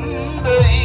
Sunday.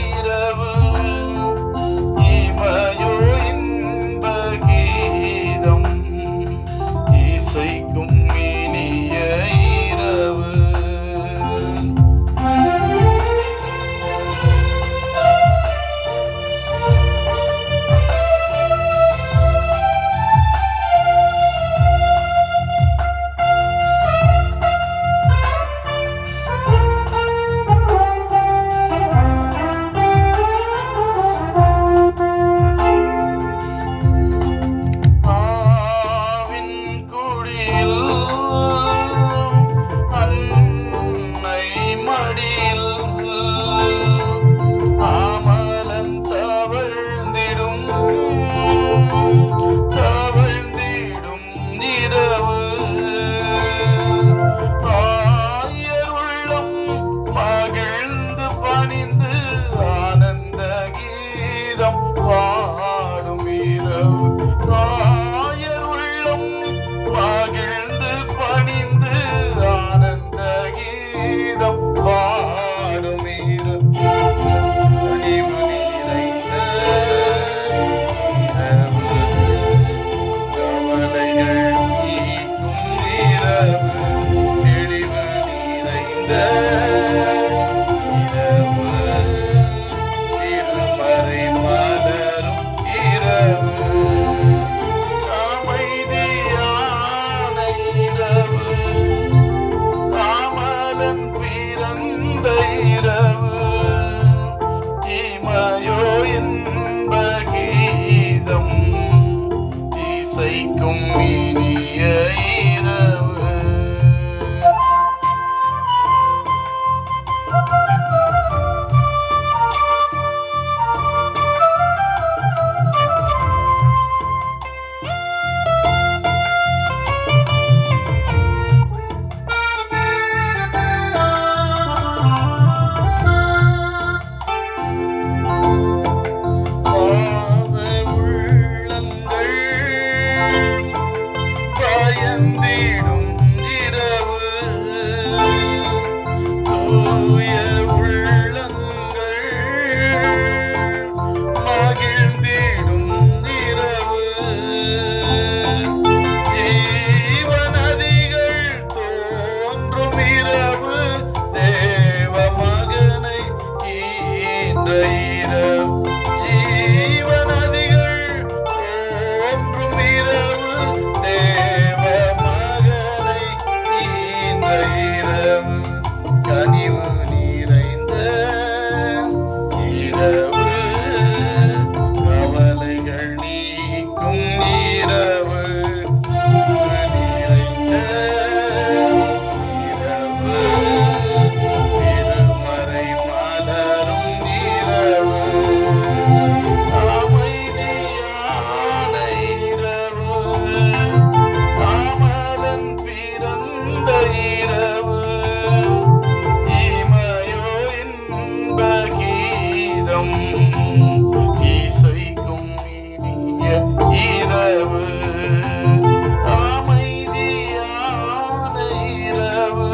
பயந்திடும் நேரம் இசைக்கும் இனிய இரவு. அமைதியான இரவு.